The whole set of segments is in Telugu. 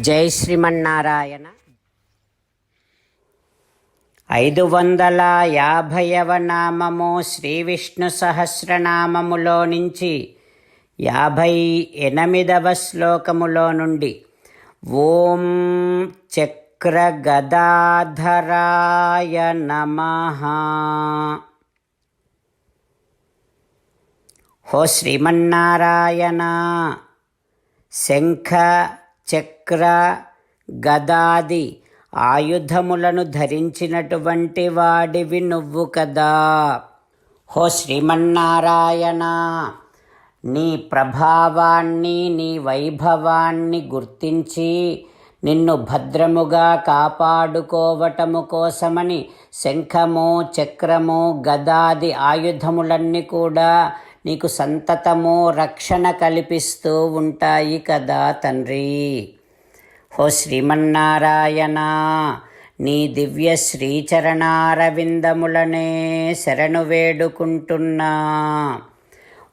జై శ్రీమన్నారాయణ. ఐదు వందల యాభైవ నామము శ్రీ విష్ణు సహస్రనామములో నుంచి యాభై ఎనిమిదవ శ్లోకములో నుండి ఓం చక్ర గదాధరాయ హో శ్రీమన్నారాయణ శంఖ చక్ర గదాది ఆయుధములను ధరించినటువంటి వాడివి నువ్వు కదా. హో శ్రీమన్నారాయణ నీ ప్రభావాన్ని నీ వైభవాన్ని గుర్తించి నిన్ను భద్రముగా కాపాడుకోవటము కోసమని శంఖము చక్రము గదాది ఆయుధములన్నీ కూడా నీకు సంతతము రక్షణ కల్పిస్తూ ఉంటాయి కదా తండ్రి. హో శ్రీమన్నారాయణ. నీ దివ్య శ్రీచరణారవిందములనే శరణు వేడుకుంటున్నా.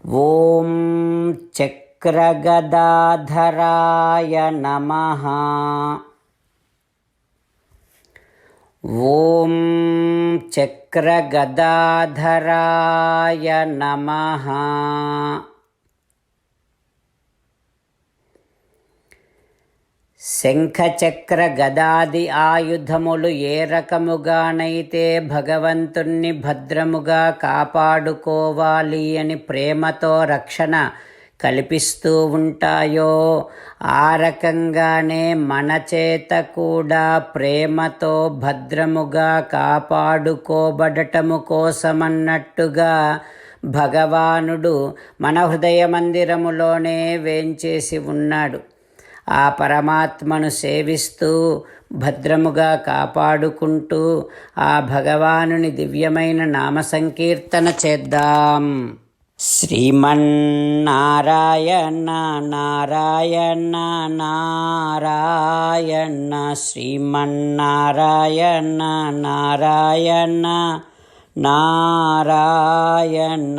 ఓం చక్రగదాధరాయ నమః. ఓం చక్రగదాధరాయ నమః. శంఖచక్ర గదాది ఆయుధములు ఏ రకముగానైతే భగవంతుణ్ణి భద్రముగా కాపాడుకోవాలి అని ప్రేమతో రక్షణ కల్పిస్తూ ఉంటాయో ఆ రకంగానే మన చేత కూడా ప్రేమతో భద్రముగా కాపాడుకోబడటము కోసమన్నట్టుగా భగవానుడు మన హృదయ మందిరములోనే వేంచేసి ఉన్నాడు. ఆ పరమాత్మను సేవిస్తూ భద్రముగా కాపాడుకుంటూ ఆ భగవానుని దివ్యమైన నామ సంకీర్తన చేద్దాం. శ్రీమన్నారాయణ నారాయణ నారాయణ శ్రీమన్నారాయణ నారాయణ నారాయణ.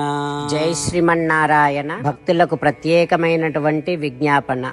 జై శ్రీమన్నారాయణ. భక్తులకు ప్రత్యేకమైనటువంటి విజ్ఞాపన.